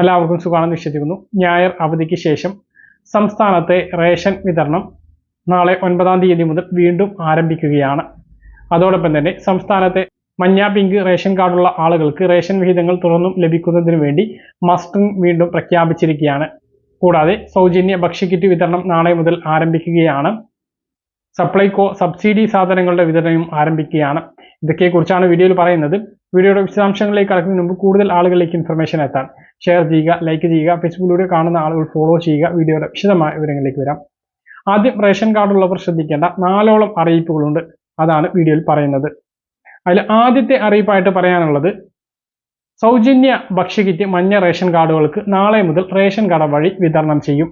എല്ലാവർക്കും സുഖമാണെന്ന് വിശ്വസിക്കുന്നു. ഞായർ അവധിക്ക് ശേഷം സംസ്ഥാനത്തെ റേഷൻ വിതരണം നാളെ ഒൻപതാം തീയതി മുതൽ വീണ്ടും ആരംഭിക്കുകയാണ്. അതോടൊപ്പം തന്നെ സംസ്ഥാനത്തെ മഞ്ഞ പിങ്ക് റേഷൻ കാർഡുള്ള ആളുകൾക്ക് റേഷൻ വിഹിതങ്ങൾ തുറന്നും ലഭിക്കുന്നതിന് വേണ്ടി മസ്റ്ററിംഗ് വീണ്ടും പ്രഖ്യാപിച്ചിരിക്കുകയാണ്. കൂടാതെ സൗജന്യ ഭക്ഷ്യക്കിറ്റ് വിതരണം നാളെ മുതൽ ആരംഭിക്കുകയാണ്. സപ്ലൈകോ സബ്സിഡി സാധനങ്ങളുടെ വിതരണം ആരംഭിക്കുകയാണ്. ഇതൊക്കെക്കുറിച്ചാണ് വീഡിയോയിൽ പറയുന്നത്. വീഡിയോയുടെ വിശദാംശങ്ങളിലേക്ക് കടക്കുന്നതിന് മുമ്പ് കൂടുതൽ ആളുകളിലേക്ക് ഇൻഫർമേഷൻ എത്താൻ. ഷെയർ ചെയ്യുക ലൈക്ക് ചെയ്യുക ഫേസ്ബുക്കിലൂടെ കാണുന്ന ആളുകൾ ഫോളോ ചെയ്യുക. വീഡിയോയുടെ വിശദമായ വിവരങ്ങളിലേക്ക് വരാം. ആദ്യം റേഷൻ കാർഡുള്ളവർ ശ്രദ്ധിക്കേണ്ട നാലോളം അറിയിപ്പുകളുണ്ട്. അതാണ് വീഡിയോയിൽ പറയുന്നത്. അതിൽ ആദ്യത്തെ അറിയിപ്പായിട്ട് പറയാനുള്ളത് സൗജന്യ ഭക്ഷ്യകിറ്റ് മഞ്ഞ റേഷൻ കാർഡുകൾക്ക് നാളെ മുതൽ റേഷൻ കട വഴി വിതരണം ചെയ്യും.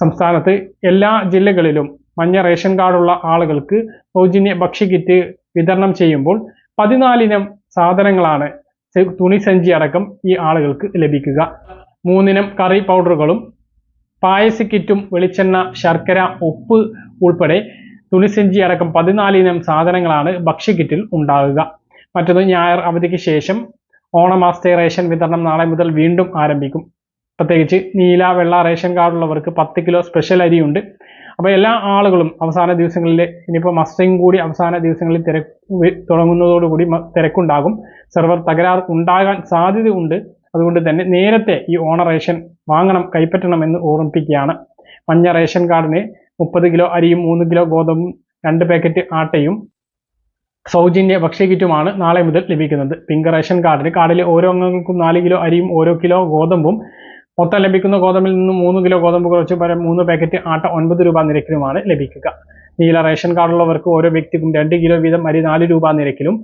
സംസ്ഥാനത്ത് എല്ലാ ജില്ലകളിലും മഞ്ഞ റേഷൻ കാർഡുള്ള ആളുകൾക്ക് സൗജന്യ ഭക്ഷ്യകിറ്റ് വിതരണം ചെയ്യുമ്പോൾ പതിനാലിനം സാധനങ്ങളാണ് തുണിസഞ്ചി അടക്കം ഈ ആളുകൾക്ക് ലഭിക്കുക. മൂന്നിനം കറി പൗഡറുകളും പായസ കിറ്റും വെളിച്ചെണ്ണ ശർക്കര ഉപ്പ് ഉൾപ്പെടെ തുണിസഞ്ചി അടക്കം പതിനാലിനം സാധനങ്ങളാണ് ഭക്ഷ്യക്കിറ്റിൽ ഉണ്ടാകുക. മറ്റൊന്ന് ഞായർ അവധിക്ക് ശേഷം ഓണമാസത്തെ റേഷൻ വിതരണം നാളെ മുതൽ വീണ്ടും ആരംഭിക്കും. പ്രത്യേകിച്ച് നീല വെള്ള റേഷൻ കാർഡുള്ളവർക്ക് പത്ത് കിലോ സ്പെഷ്യൽ അരിയുണ്ട്. അപ്പോൾ എല്ലാ ആളുകളും അവസാന ദിവസങ്ങളിൽ ഇനിയിപ്പോൾ മസ്റ്ററിങ് കൂടി അവസാന ദിവസങ്ങളിൽ തിരക്ക് തുടങ്ങുന്നതോടുകൂടി തിരക്കുണ്ടാകും. സെർവർ തകരാർ ഉണ്ടാകാൻ സാധ്യതയുണ്ട്. അതുകൊണ്ട് തന്നെ നേരത്തെ ഈ ഓണ റേഷൻ വാങ്ങണം കൈപ്പറ്റണം എന്ന് ഓർമ്മിപ്പിക്കുകയാണ്. മഞ്ഞ റേഷൻ കാർഡിന് മുപ്പത് കിലോ അരിയും മൂന്ന് കിലോ ഗോതമ്പും രണ്ട് പാക്കറ്റ് ആട്ടയും സൗജന്യ ഭക്ഷ്യകിറ്റുമാണ് നാളെ മുതൽ ലഭിക്കുന്നത്. പിങ്ക് റേഷൻ കാർഡിന് കാർഡിലെ ഓരോ അംഗങ്ങൾക്കും നാല് കിലോ അരിയും ഓരോ കിലോ ഗോതമ്പും മൊത്തം ലഭിക്കുന്ന ഗോതമ്പിൽ നിന്നും മൂന്ന് കിലോ ഗോതമ്പ് കുറച്ച് പരം മൂന്ന് പാക്കറ്റ് ആട്ട ഒൻപത് രൂപ നിരക്കിലുമാണ് ലഭിക്കുക. നീല റേഷൻ കാർഡുള്ളവർക്ക് ഓരോ വ്യക്തിക്കും രണ്ട് കിലോ വീതം അരി നാല് രൂപ നിരക്കിലും.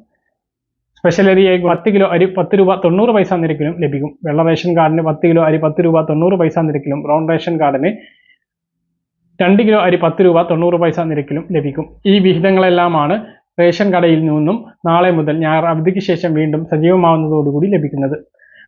സ്പെഷ്യൽ അരിയായി പത്ത് കിലോ അരി പത്ത് രൂപ തൊണ്ണൂറ് പൈസ നിരക്കിലും ലഭിക്കും. വെള്ള റേഷൻ കാർഡിന് പത്ത് കിലോ അരി പത്ത് രൂപ തൊണ്ണൂറ് പൈസ നിരക്കിലും. ബ്രൗൺ റേഷൻ കാർഡിന് രണ്ട് കിലോ അരി പത്ത് രൂപ തൊണ്ണൂറ് പൈസ നിരക്കിലും ലഭിക്കും. ഈ വിഹിതങ്ങളെല്ലാമാണ് റേഷൻ കടയിൽ നിന്നും നാളെ മുതൽ ഞായർ അവധിക്ക് ശേഷം വീണ്ടും സജീവമാവുന്നതോടുകൂടി ലഭിക്കുന്നത്.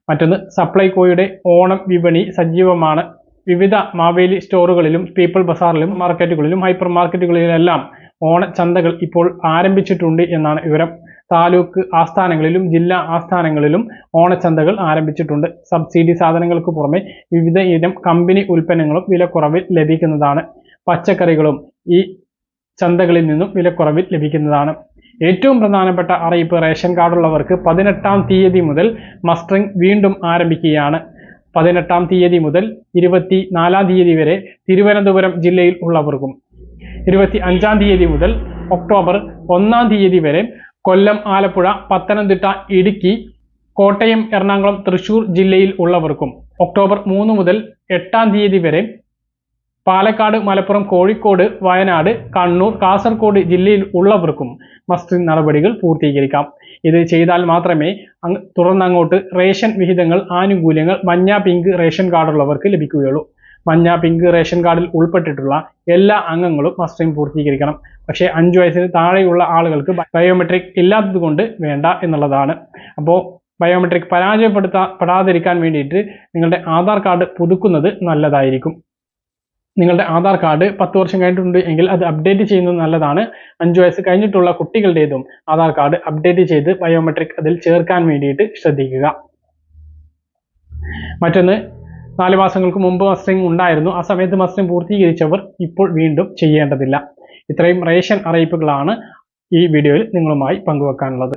മറ്റൊന്ന് സപ്ലൈകോയുടെ ഓണം വിപണി സജീവമാണ്. വിവിധ മാവേലി സ്റ്റോറുകളിലും പീപ്പിൾ ബസാറിലും മാർക്കറ്റുകളിലും ഹൈപ്പർ മാർക്കറ്റുകളിലെല്ലാം ഓണച്ചന്തകൾ ഇപ്പോൾ ആരംഭിച്ചിട്ടുണ്ട് എന്നാണ് വിവരം. താലൂക്ക് ആസ്ഥാനങ്ങളിലും ജില്ലാ ആസ്ഥാനങ്ങളിലും ഓണച്ചന്തകൾ ആരംഭിച്ചിട്ടുണ്ട്. സബ്സിഡി സാധനങ്ങൾക്ക് പുറമെ വിവിധ ഇനം കമ്പനി ഉൽപ്പന്നങ്ങളും വിലക്കുറവിൽ ലഭിക്കുന്നതാണ്. പച്ചക്കറികളും ഈ ചന്തകളിൽ നിന്നും വിലക്കുറവിൽ ലഭിക്കുന്നതാണ്. ഏറ്റവും പ്രധാനപ്പെട്ട അറിയിപ്പ് റേഷൻ കാർഡുള്ളവർക്ക് പതിനെട്ടാം തീയതി മുതൽ മസ്റ്ററിംഗ് വീണ്ടും ആരംഭിക്കുകയാണ്. പതിനെട്ടാം തീയതി മുതൽ ഇരുപത്തി നാലാം തീയതി വരെ തിരുവനന്തപുരം ജില്ലയിൽ ഉള്ളവർക്കും. ഇരുപത്തി അഞ്ചാം തീയതി മുതൽ ഒക്ടോബർ ഒന്നാം തീയതി വരെ കൊല്ലം ആലപ്പുഴ പത്തനംതിട്ട ഇടുക്കി കോട്ടയം എറണാകുളം തൃശൂർ ജില്ലയിൽ ഉള്ളവർക്കും. ഒക്ടോബർ മൂന്ന് മുതൽ എട്ടാം തീയതി വരെ പാലക്കാട് മലപ്പുറം കോഴിക്കോട് വയനാട് കണ്ണൂർ കാസർഗോഡ് ജില്ലയിൽ ഉള്ളവർക്കും മസ്റ്ററിംഗ് നടപടികൾ പൂർത്തീകരിക്കാം. ഇത് ചെയ്താൽ മാത്രമേ തുടർന്നങ്ങോട്ട് റേഷൻ വിഹിതങ്ങൾ ആനുകൂല്യങ്ങൾ മഞ്ഞ പിങ്ക് റേഷൻ കാർഡുള്ളവർക്ക് ലഭിക്കുകയുള്ളൂ. മഞ്ഞ പിങ്ക് റേഷൻ കാർഡിൽ ഉൾപ്പെട്ടിട്ടുള്ള എല്ലാ അംഗങ്ങളും മസ്റ്ററിംഗ് പൂർത്തീകരിക്കണം. പക്ഷേ അഞ്ചു വയസ്സിന് താഴെയുള്ള ആളുകൾക്ക് ബയോമെട്രിക് ഇല്ലാത്തതുകൊണ്ട് വേണ്ട എന്നുള്ളതാണ്. അപ്പോൾ ബയോമെട്രിക് പരാജയപ്പെടുത്താ പെടാതിരിക്കാൻ വേണ്ടിയിട്ട് നിങ്ങളുടെ ആധാർ കാർഡ് പുതുക്കുന്നത് നല്ലതായിരിക്കും. നിങ്ങളുടെ ആധാർ കാർഡ് പത്ത് വർഷം കഴിഞ്ഞിട്ടുണ്ട് എങ്കിൽ അത് അപ്ഡേറ്റ് ചെയ്യുന്നത് നല്ലതാണ്. അഞ്ച് വയസ്സ് കഴിഞ്ഞിട്ടുള്ള കുട്ടികളുടേതും ആധാർ കാർഡ് അപ്ഡേറ്റ് ചെയ്ത് ബയോമെട്രിക് അതിൽ ചേർക്കാൻ വേണ്ടിയിട്ട് ശ്രദ്ധിക്കുക. മറ്റൊന്ന് നാല് മാസങ്ങൾക്ക് മുമ്പ് മസ്റ്ററിംഗ് ഉണ്ടായിരുന്നു. ആ സമയത്ത് മസ്റ്ററിംഗ് പൂർത്തീകരിച്ചവർ ഇപ്പോൾ വീണ്ടും ചെയ്യേണ്ടതില്ല. ഇത്രയും റേഷൻ അറിയിപ്പുകളാണ് ഈ വീഡിയോയിൽ നിങ്ങളുമായി പങ്കുവെക്കാനുള്ളത്.